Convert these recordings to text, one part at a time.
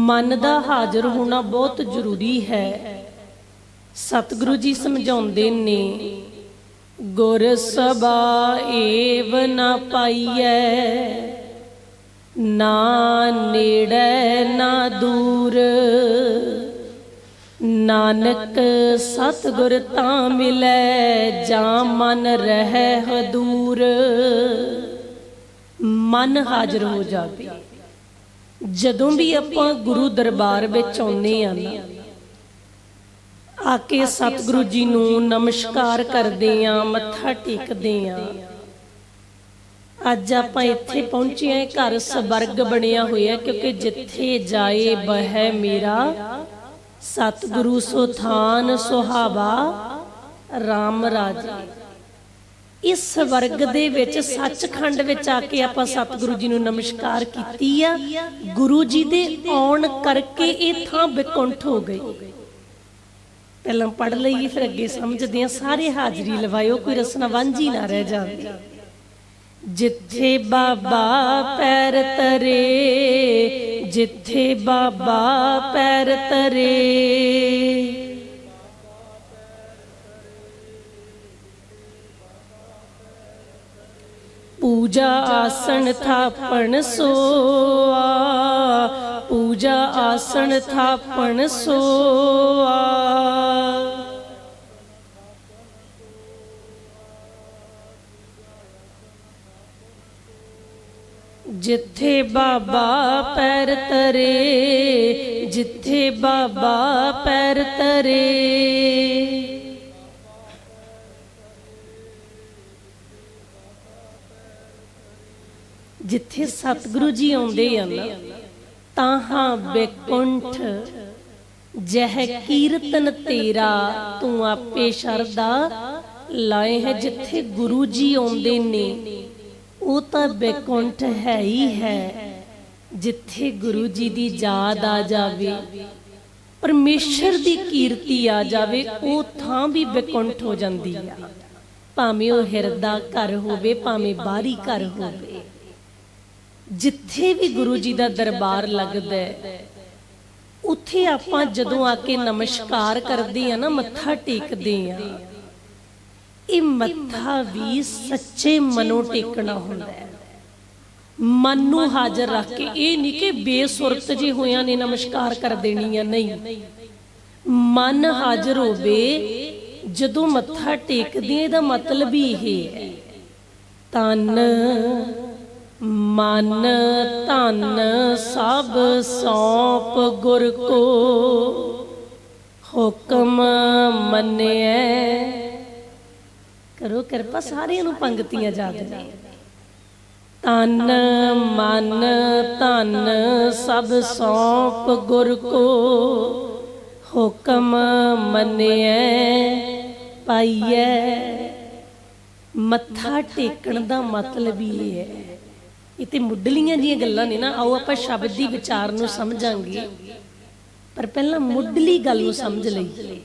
ਮਨ ਦਾ ਹਾਜ਼ਰ ਹੋਣਾ ਬਹੁਤ ਜ਼ਰੂਰੀ ਹੈ। ਸਤਿਗੁਰੂ ਜੀ ਸਮਝਾਉਂਦੇ ਨੇ, ਗੁਰ ਸਭਾ ਏਵ ਨਾ ਪਾਈਐ, ਨਾ ਨੇੜੇ ਨਾ ਦੂਰ। ਨਾਨਕ ਸਤਿਗੁਰ ਤਾਂ ਮਿਲੈ, ਜਾਂ ਮਨ ਰਹਿ ਹਦੂਰ। ਮਨ ਹਾਜ਼ਰ ਹੋ ਜਾਵੇ। ਜਦੋਂ ਵੀ ਆਪਾਂ ਗੁਰੂ ਦਰਬਾਰ ਵਿੱਚ ਆਉਂਦੇ ਆ ਨਾ ਆ ਕੇ ਸਤਿਗੁਰੂ ਜੀ ਨੂੰ ਨਮਸਕਾਰ ਕਰਦੇ ਆ ਮੱਥਾ ਟੇਕਦੇ ਆ ਅੱਜ ਆਪਾਂ ਇੱਥੇ ਪਹੁੰਚੇ ਆ ਘਰ ਸਵਰਗ ਬਣਿਆ ਹੋਇਆ ਕਿਉਂਕਿ ਜਿੱਥੇ ਜਾਏ ਬਹਿ ਮੇਰਾ। ਸਤਿਗੁਰੂ ਸੋ ਥਾਨ ਸੁਹਾਵਾ। RAM ਰਾਜੇ। ਇਸ ਵਰਗ ਦੇ ਵਿੱਚ ਸੱਚਖੰਡ ਵਿੱਚ ਆ ਕੇ ਆਪਾਂ ਸਤਿਗੁਰੂ ਜੀ ਨੂੰ ਨਮਸਕਾਰ ਕੀਤੀ ਆ। ਗੁਰੂ ਜੀ ਦੇ ਆਉਣ ਕਰਕੇ ਇਹ ਥਾਂ ਵਿਕੁੰਠ ਹੋ ਗਈ। ਪਹਿਲਾਂ ਪੜ ਲਈਏ, ਫਿਰ ਅੱਗੇ ਸਮਝਦੇ ਆ ਸਾਰੇ ਹਾਜ਼ਰੀ ਲਵਾਇਓ, ਕੋਈ ਰਸਨਾ ਵਾਂਝੀ ਨਾ ਰਹਿ ਜਾਵੇ। ਜਿੱਥੇ ਬਾਬਾ ਪੈਰ ਤਰੇ, ਜਿੱਥੇ ਬਾਬਾ ਪੈਰ ਤਰੇ। ਪੂਜਾ ਆਸਣ ਥਾਪਣ ਸੋਆ। ਪੂਜਾ ਆਸਣ ਥਾਪਣ ਸੋਆ। ਜਿੱਥੇ ਬਾਬਾ ਪੈਰ ਤਰੇ, ਜਿੱਥੇ ਬਾਬਾ ਪੈਰ ਤਰੇ। ਜਿੱਥੇ ਸਤਿਗੁਰੂ ਜੀ ਆਉਂਦੇ ਆ ਨਾ ਤਾਹਾਂ ਬੇਕੁੰਠ, ਜਹ ਕੀਰਤਨ ਤੇਰਾ, ਤੂੰ ਆਪੇ ਸ਼ਰਦਾ ਲਾਏ ਹੈ ਜਿੱਥੇ ਗੁਰੂ ਜੀ ਆਉਂਦੇ ਨੇ। ਉਹ ਤਾਂ ਬੇਕੁੰਠ ਹੈ ਹੀ ਹੈ, ਜਿੱਥੇ ਗੁਰੂ ਜੀ ਦੀ ਯਾਦ ਆ ਜਾਵੇ। ਪਰਮੇਸ਼ਰ ਦੀ ਕੀਰਤੀ ਆ ਜਾਵੇ, ਉਹ ਥਾਂ ਵੀ ਬੇਕੁੰਠ ਹੋ ਜਾਂਦੀ ਆ। ਭਾਵੇਂ ਉਹ ਹਿਰਦਾ ਘਰ ਹੋਵੇ, ਭਾਵੇਂ ਬਾਹਰੀ ਘਰ ਹੋਵੇ। ਜਿੱਥੇ ਵੀ ਗੁਰੂ ਜੀ ਦਾ ਦਰਬਾਰ ਲੱਗਦਾ ਹੈ, ਉੱਥੇ ਆਪਾਂ ਜਦੋਂ ਆ ਕੇ ਨਮਸਕਾਰ ਕਰਦੇ ਆ ਨਾ, ਮੱਥਾ ਟੇਕਦੇ ਆ ਇਹ ਮੱਥਾ ਵੀ ਸੱਚੇ ਮਨੋਂ ਟੇਕਣਾ ਹੁੰਦਾ ਹੈ। ਮਨ ਨੂੰ ਹਾਜ਼ਰ ਰੱਖ ਕੇ, ਇਹ ਨਹੀਂ ਕਿ ਬੇਸੁਰਤ ਜੇ ਹੋਇਆ ਨੇ ਨਮਸਕਾਰ ਕਰ ਦੇਣੀ ਆ, ਨਹੀਂ। ਮਨ ਹਾਜ਼ਰ ਹੋਵੇ, ਜਦੋਂ ਮੱਥਾ ਟੇਕਦੇ ਇਹਦਾ ਮਤਲਬ ਹੀ ਇਹ ਹੈ ਤਨ ਮਨ ਧਨ ਸਭ ਸੌਂਪ ਗੁਰ ਕੋ। ਹੁਕਮ ਮੰਨਿਐ। ਕਰੋ ਕਿਰਪਾ ਸਾਰਿਆਂ ਨੂੰ ਪੰਗਤੀਆਂ ਯਾਦ ਨੇ। ਤਨ ਮਨ, ਧਨ ਸਭ ਸੌਂਪ ਗੁਰ ਕੋ। ਹੁਕਮ ਮੰਨਿਐ, ਪਾਈਐ। ਮੱਥਾ ਟੇਕਣ ਦਾ ਮਤਲਬ ਹੀ ਇਹ ਹੈ। ਇਹ ਤੇ ਮੁੱਢਲੀਆਂ ਜੀਆਂ ਗੱਲਾਂ ਨੇ ਨਾ, ਆਓ ਆਪਾਂ ਸ਼ਬਦ ਦੀ ਵਿਚਾਰ ਨੂੰ ਸਮਝਾਂਗੇ। ਪਰ ਪਹਿਲਾਂ ਮੁੱਢਲੀ ਗੱਲ ਨੂੰ ਸਮਝ ਲਈ।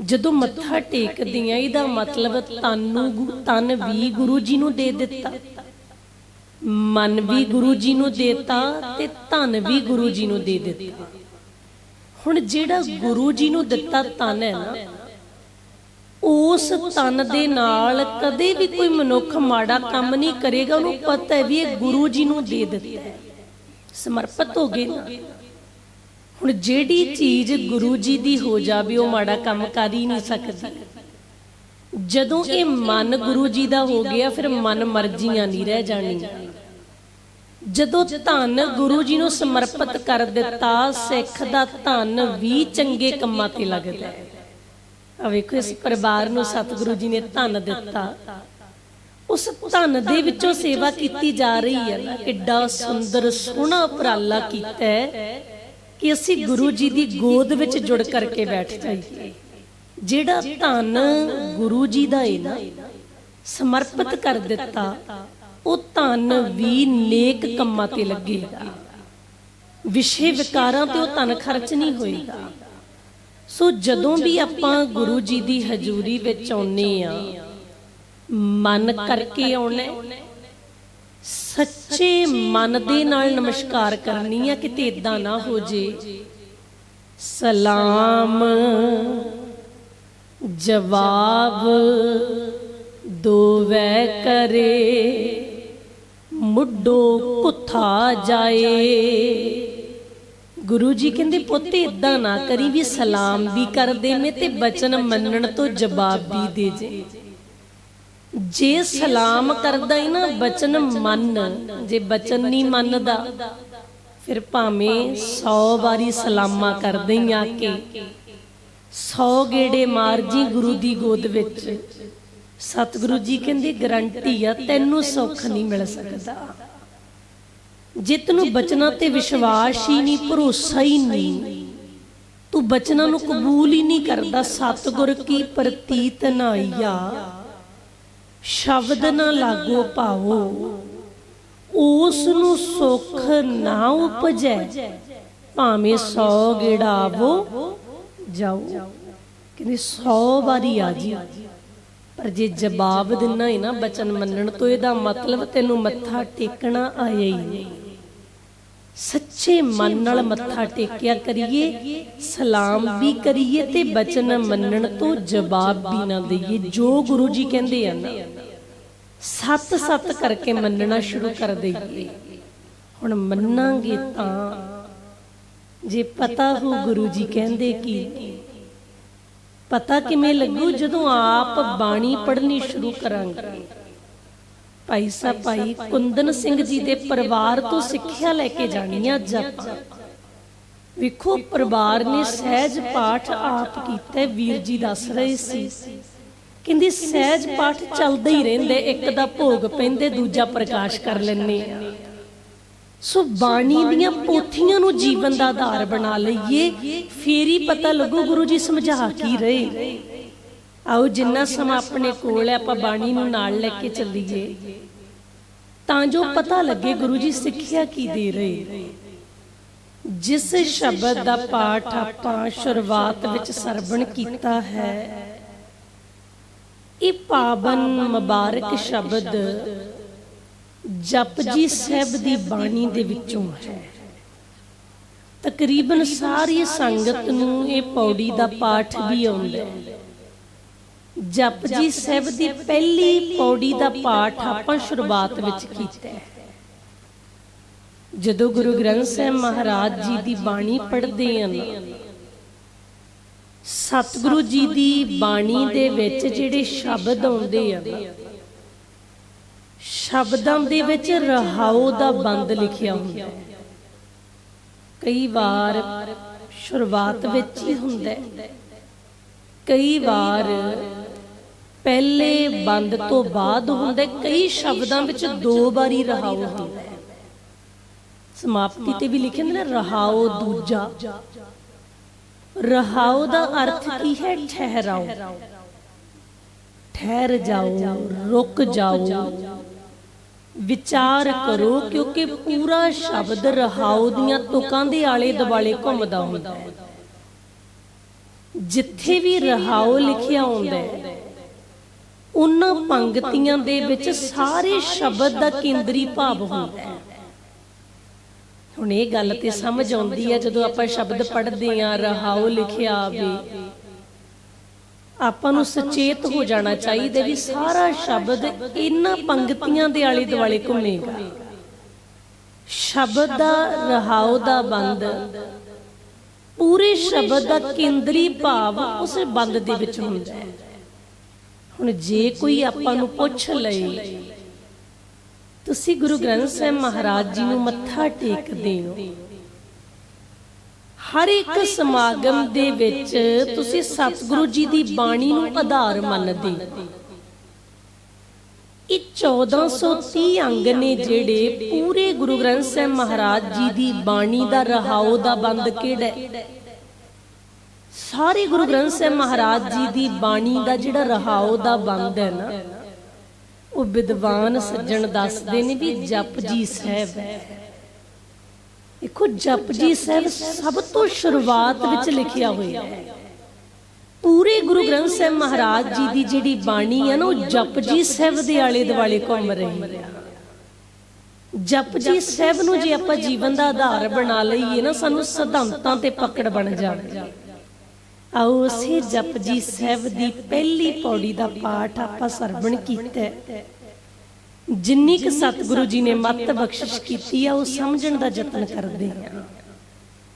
ਜਦੋਂ ਮੱਥਾ ਟੇਕਦੀਆਂ ਇਹਦਾ ਮਤਲਬ ਤਨ ਨੂੰ ਤਨ ਵੀ ਗੁਰੂ ਜੀ ਨੂੰ ਦੇ ਦਿੱਤਾ। ਮਨ ਵੀ ਗੁਰੂ ਜੀ ਨੂੰ ਦੇਤਾ ਤੇ ਧਨ ਵੀ ਗੁਰੂ ਜੀ ਨੂੰ ਦੇ ਦਿੱਤਾ। ਹੁਣ ਜਿਹੜਾ ਗੁਰੂ ਜੀ ਨੂੰ ਦਿੱਤਾ ਤਨ ਹੈ ਨਾ ਉਸ ਤਨ ਦੇ ਨਾਲ ਕਦੇ ਵੀ ਕੋਈ ਮਨੁੱਖ ਮਾੜਾ ਕੰਮ ਨਹੀਂ ਕਰੇਗਾ, ਉਹਨੂੰ ਪਤਾ ਹੈ ਵੀ ਇਹ ਗੁਰੂ ਜੀ ਨੂੰ ਦੇ ਦਿੱਤਾ ਹੈ। ਸਮਰਪਿਤ ਹੋ ਗਏ ਨਾ। ਹੁਣ ਜਿਹੜੀ ਚੀਜ਼ ਗੁਰੂ ਜੀ ਦੀ ਹੋ ਜਾਵੇ, ਉਹ ਮਾੜਾ ਕੰਮ ਕਰ ਹੀ ਨਹੀਂ ਸਕਦੀ। ਜਦੋਂ ਇਹ ਮਨ ਗੁਰੂ ਜੀ ਦਾ ਹੋ ਗਿਆ, ਫਿਰ ਮਨ ਮਰਜ਼ੀਆਂ ਨਹੀਂ ਰਹਿ ਜਾਣੀਆਂ। ਜਦੋਂ ਧਨ ਗੁਰੂ ਜੀ ਨੂੰ ਸਮਰਪਿਤ ਕਰ ਦਿੱਤਾ, ਸਿੱਖ ਦਾ ਧਨ ਵੀ ਚੰਗੇ ਕੰਮਾਂ ਤੇ ਲੱਗਦਾ ਹੈ। ਆ ਵੇਖੋ, ਇਸ ਪਰਿਵਾਰ ਨੂੰ ਸਤਿਗੁਰੂ ਜੀ ਨੇ ਧਨ ਦਿੱਤਾ। ਉਸ ਧਨ ਦੇ ਵਿੱਚੋਂ ਸੇਵਾ ਕੀਤੀ ਜਾ ਰਹੀ ਹੈ ਨਾ, ਕਿੱਡਾ ਸੁੰਦਰ, ਸੋਹਣਾ ਉਪਰਾਲਾ ਕੀਤਾ ਹੈ ਕਿ ਅਸੀਂ ਗੁਰੂ ਜੀ ਦੀ ਗੋਦ ਵਿੱਚ ਜੁੜ ਕਰਕੇ ਬੈਠ ਜਾਈਏ। ਜਿਹੜਾ ਧਨ ਗੁਰੂ ਜੀ ਦਾ ਹੈ ਨਾ, ਸਮਰਪਿਤ ਕਰ ਦਿੱਤਾ, ਉਹ ਧਨ ਵੀ ਨੇਕ ਕੰਮਾਂ ਤੇ ਲੱਗੇਗਾ। ਵਿਸ਼ੇ ਵਿਕਾਰਾਂ ਤੇ ਉਹ ਧਨ ਖਰਚ ਨਹੀਂ ਹੋਏਗਾ। ਸੋ ਜਦੋਂ ਵੀ ਆਪਾਂ ਗੁਰੂ ਜੀ ਦੀ ਹਜ਼ੂਰੀ ਵਿੱਚ ਆਉਨੇ ਆ, ਮਨ ਕਰਕੇ ਆਉਣਾ ਸੱਚੇ ਮਨ ਦੇ ਨਾਲ ਨਮਸਕਾਰ ਕਰਨੀ ਆ, ਕਿਤੇ ਇਦਾਂ ਨਾ ਹੋ ਜੇ। ਸਲਾਮ, ਜਵਾਬ ਦੋਵੈ ਕਰੇ, ਮੁੱਢੋ ਕੁਥਾ ਜਾਏ। ਗੁਰੂ ਜੀ ਕਹਿੰਦੇ, ਪੁੱਤ ਇਦਾਂ ਨਾ ਕਰੀ ਵੀ ਸਲਾਮ ਵੀ ਕਰ ਦੇਵੇਂ ਤੇ ਬਚਨ ਮੰਨਣ ਤੋਂ ਜਵਾਬ ਵੀ ਦੇ ਜੇ। ਜੇ ਸਲਾਮ ਕਰਦਾ ਹੀ ਨਾ, ਬਚਨ ਮੰਨ, ਜੇ ਬਚਨ ਨਹੀਂ ਮੰਨਦਾ, ਫਿਰ ਭਾਵੇਂ 100 ਵਾਰੀ ਸਲਾਮਾ ਕਰਦੇ ਹੀ ਆ ਕੇ 100 ਗੇੜੇ ਮਾਰ ਜੀ ਗੁਰੂ ਦੀ ਗੋਦ ਵਿੱਚ। ਸਤਿਗੁਰੂ ਜੀ ਕਹਿੰਦੇ, ਗਰੰਟੀ ਆ, ਤੈਨੂੰ ਸੁੱਖ ਨਹੀਂ ਮਿਲ ਸਕਦਾ। ਜੇ ਤੈਨੂੰ ਬਚਨਾਂ ਤੇ ਵਿਸ਼ਵਾਸ ਹੀ ਨਹੀਂ ਭਰੋਸਾ ਹੀ ਨਹੀਂ। ਤੂੰ ਬਚਨਾਂ ਨੂੰ ਕਬੂਲ ਹੀ ਨਹੀਂ ਕਰਦਾ ਸਤਿਗੁਰ ਕੀ ਪ੍ਰਤੀਤ ਨਾਈਆ ਸ਼ਬਦ ਨਾ ਲਾਗੋ ਭਾਵੋ ਉਸ ਨੂੰ ਸੁੱਖ ਨਾ ਉਪਜੈ। ਭਾਵੇਂ 100 ਗੇੜਾਵੋ ਜਾਓ। ਕਹਿੰਦੇ 100 ਵਾਰੀ ਆ ਜੀ ਪਰ ਜੇ ਜਵਾਬ ਦਿਨਾ ਹੈ ਨਾ ਬਚਨ ਮੰਨਣ ਤੋਂ ਇਹਦਾ ਮਤਲਬ ਤੈਨੂੰ ਮੱਥਾ ਟੇਕਣਾ ਆਇਆ ਹੀ ਨਹੀਂ ਸੱਚੇ ਮਨ ਨਾਲ ਮੱਥਾ ਟੇਕਿਆ ਕਰੀਏ, ਸਲਾਮ ਵੀ ਕਰੀਏ ਤੇ ਬਚਨ ਮੰਨਣ ਤੋਂ ਜਵਾਬ ਵੀ ਨਾ ਦਈਏ, ਜੋ ਗੁਰੂ ਜੀ ਕਹਿੰਦੇ ਆ ਨਾ ਸੱਤ ਸੱਤ ਕਰਕੇ ਮੰਨਣਾ ਸ਼ੁਰੂ ਕਰ ਦਈਏ। ਹੁਣ ਮੰਨਾਂਗੇ ਤਾਂ, ਜੇ ਪਤਾ ਹੋ ਗੁਰੂ ਜੀ ਕਹਿੰਦੇ ਕੀ, ਪਤਾ ਕਿਵੇਂ ਲੱਗੂ ਜਦੋਂ ਆਪ ਬਾਣੀ ਪੜ੍ਹਨੀ ਸ਼ੁਰੂ ਕਰਾਂਗੇ। ਭਾਈ ਸਾਹਿਬ, ਭਾਈ ਕੁੰਦਨ ਸਿੰਘ ਜੀ ਦੇ ਪਰਿਵਾਰ ਤੋਂ ਸਿੱਖਿਆ ਲੈ ਕੇ ਜਾਣੀ ਜਪ। ਵੇਖੋ, ਪਰਿਵਾਰ ਨੇ ਸਹਿਜ ਪਾਠ ਆਪ ਕੀਤਾ, ਵੀਰ ਜੀ ਦੱਸ ਰਹੇ ਸੀ। ਕਹਿੰਦੀ, ਸਹਿਜ ਪਾਠ ਚੱਲਦਾ ਹੀ ਰਹਿੰਦੇ, ਇੱਕ ਦਾ ਭੋਗ ਪੈਂਦੇ, ਦੂਜਾ ਪ੍ਰਕਾਸ਼ ਕਰ ਲੈਣੇ ਸੋ ਬਾਣੀ ਦੀਆਂ ਪੋਥੀਆਂ ਨੂੰ ਜੀਵਨ ਦਾ ਆਧਾਰ ਬਣਾ ਲਈਏ, ਫੇਰ ਹੀ ਪਤਾ ਲੱਗੂ ਗੁਰੂ ਜੀ ਸਮਝਾ ਕੀ ਰਹੇ ਆਓ ਜਿੰਨਾ ਸਮਾਂ ਆਪਣੇ ਕੋਲ ਹੈ ਆਪਾਂ ਬਾਣੀ ਨੂੰ ਨਾਲ ਲੈ ਕੇ ਚੱਲੀਏ। ਤਾਂ ਜੋ ਪਤਾ ਲੱਗੇ ਗੁਰੂ ਜੀ ਸਿੱਖਿਆ ਕੀ ਦੇ ਰਹੇ। ਜਿਸ ਸ਼ਬਦ ਦਾ ਪਾਠ ਆਪਾਂ ਸ਼ੁਰੂਆਤ ਵਿੱਚ ਸਰਵਣ ਕੀਤਾ ਹੈ। ਇਹ ਪਾਵਨ ਮੁਬਾਰਕ ਸ਼ਬਦ ਜਪਜੀ ਸਾਹਿਬ ਦੀ ਬਾਣੀ ਦੇ ਵਿੱਚੋਂ ਹੈ। ਤਕਰੀਬਨ ਸਾਰੀ ਸੰਗਤ ਨੂੰ ਇਹ ਪੌੜੀ ਦਾ ਪਾਠ ਵੀ ਆਉਂਦਾ ਹੈ। ਜਪਜੀ ਸਾਹਿਬ ਦੀ ਪਹਿਲੀ ਪੌੜੀ ਦਾ ਪਾਠ ਆਪਾਂ ਸ਼ੁਰੂਆਤ ਵਿੱਚ ਕੀਤਾ। ਹੈ ਜਦੋਂ ਗੁਰੂ ਗ੍ਰੰਥ ਸਾਹਿਬ ਮਹਾਰਾਜ ਜੀ ਦੀ ਬਾਣੀ ਪੜ੍ਹਦੇ ਹਾਂ ਸਤਿਗੁਰੂ ਜੀ ਦੀ ਬਾਣੀ ਦੇ ਵਿੱਚ ਜਿਹੜੇ ਸ਼ਬਦ ਆਉਂਦੇ ਆ ਸ਼ਬਦਾਂ ਦੇ ਵਿੱਚ ਰਹਾਉ ਦਾ ਬੰਦ ਲਿਖਿਆ ਹੁੰਦਾ ਹੈ। ਕਈ ਵਾਰ ਸ਼ੁਰੂਆਤ ਵਿੱਚ ਹੀ। ਹੁੰਦਾ ਹੈ। ਕਈ ਵਾਰ ਪਹਿਲੇ ਬੰਦ ਤੋਂ ਬਾਅਦ ਹੁੰਦਾ। ਕਈ ਸ਼ਬਦਾਂ ਵਿੱਚ ਦੋ ਵਾਰੀ ਰਹਾਉ ਹੁੰਦਾ ਸਮਾਪਤੀ ਤੇ ਵੀ ਲਿਖਿਆ ਹੁੰਦਾ ਨਾ ਰਹਾਉ ਦੂਜਾ। ਰਹਾਉ ਦਾ ਅਰਥ ਕੀ ਹੈ? ਠਹਿਰਾਓ। ਠਹਿਰ ਜਾਓ ਰੁਕ ਜਾਓ। ਵਿਚਾਰ ਕਰੋ ਕਿਉਂਕਿ ਪੂਰਾ ਸ਼ਬਦ ਰਹਾਉ ਦੀਆਂ ਤੁਕਾਂ ਦੇ ਆਲੇ ਦੁਆਲੇ ਘੁੰਮਦਾ ਹੁੰਦਾ ਹੈ। ਜਿੱਥੇ ਵੀ ਰਹਾਉ ਲਿਖਿਆ ਹੁੰਦਾ ਹੈ ਉਹਨਾਂ ਪੰਕਤੀਆਂ ਦੇ ਵਿੱਚ ਸਾਰੇ ਸ਼ਬਦ ਦਾ ਕੇਂਦਰੀ ਭਾਵ ਹੁੰਦਾ ਹੈ। ਹੁਣ ਇਹ ਗੱਲ ਤੇ ਸਮਝ ਆਉਂਦੀ ਹੈ ਜਦੋਂ ਆਪਾਂ ਸ਼ਬਦ ਪੜ੍ਹਦੇ ਆਂ ਰਹਾਉ ਲਿਖਿਆ ਆਵੇ। ਆਪਾਂ ਨੂੰ ਸੁਚੇਤ ਹੋ ਜਾਣਾ ਚਾਹੀਦਾ ਵੀ ਸਾਰਾ ਸ਼ਬਦ ਇਹਨਾਂ ਪੰਕਤੀਆਂ ਦੇ ਆਲੇ ਦੁਆਲੇ ਘੁੰਮੇਗਾ। ਸ਼ਬਦ ਦਾ ਰਹਾਉ ਦਾ ਬੰਦ ਪੂਰੇ ਸ਼ਬਦ ਦਾ ਕੇਂਦਰੀ ਭਾਵ ਉਸ ਬੰਦ ਦੇ ਵਿੱਚ ਹੁੰਦਾ ਹੈ। ਹੁਣ ਜੇ ਕੋਈ ਆਪਾਂ ਨੂੰ ਪੁੱਛ ਲਏ ਤੁਸੀਂ ਗੁਰੂ ਗ੍ਰੰਥ ਸਾਹਿਬ ਮਹਾਰਾਜ ਜੀ ਨੂੰ ਮੱਥਾ ਟੇਕਦੇ ਹੋ। ਹਰ ਇੱਕ ਸਮਾਗਮ ਦੇ ਵਿੱਚ ਤੁਸੀਂ ਸਤਿਗੁਰੂ ਜੀ ਦੀ ਬਾਣੀ ਨੂੰ ਆਧਾਰ ਮੰਨਦੇ ਇਹ 1430 ਅੰਗ ਨੇ ਜਿਹੜੇ ਪੂਰੇ ਗੁਰੂ ਗ੍ਰੰਥ ਸਾਹਿਬ ਮਹਾਰਾਜ ਜੀ ਦੀ ਬਾਣੀ ਦਾ ਰਹਾਉ ਦਾ ਬੰਦ ਕਿਹੜਾ ਸਾਰੇ ਗੁਰੂ ਗ੍ਰੰਥ ਸਾਹਿਬ ਮਹਾਰਾਜ ਜੀ ਦੀ ਬਾਣੀ ਦਾ ਜਿਹੜਾ ਰਹਾਉ ਦਾ ਬੰਦ ਹੈ ਨਾ, ਉਹ ਵਿਦਵਾਨ ਸੱਜਣ ਦੱਸਦੇ ਨੇ ਵੀ ਜਪ ਜੀ ਸਾਹਿਬ ਦੇਖੋ ਜਪ ਜੀ ਸਾਹਿਬ ਸਭ ਤੋਂ ਸ਼ੁਰੂਆਤ ਵਿੱਚ ਲਿਖਿਆ ਹੋਇਆ ਹੈ। ਪੂਰੇ ਗੁਰੂ ਗ੍ਰੰਥ ਸਾਹਿਬ ਮਹਾਰਾਜ ਜੀ ਦੀ ਜਿਹੜੀ ਬਾਣੀ ਹੈ ਨਾ ਉਹ ਜਪਜੀ ਸਾਹਿਬ ਦੇ ਆਲੇ ਦੁਆਲੇ ਘੁੰਮ ਰਹੀ। ਹੈ ਜਪਜੀ ਸਾਹਿਬ ਨੂੰ ਜੇ ਆਪਾਂ ਜੀਵਨ ਦਾ ਆਧਾਰ ਬਣਾ ਲਈਏ ਨਾ ਸਾਨੂੰ ਸਿਧਾਂਤਾਂ ਤੇ ਪਕੜ ਬਣ ਜਾਵੇ। ਆਓ ਅਸੀਂ ਜਪਜੀ ਸਾਹਿਬ ਦੀ ਪਹਿਲੀ ਪੌੜੀ ਦਾ ਪਾਠ ਆਪਾਂ ਸਰਵਣ ਕੀਤਾ। ਜਿੰਨੀ ਕੁ ਸਤਿਗੁਰੂ ਜੀ ਨੇ ਮੱਤ ਬਖਸ਼ਿਸ਼ ਕੀਤੀ ਆ ਉਹ ਸਮਝਣ ਦਾ ਯਤਨ ਕਰਦੇ ਹਾਂ।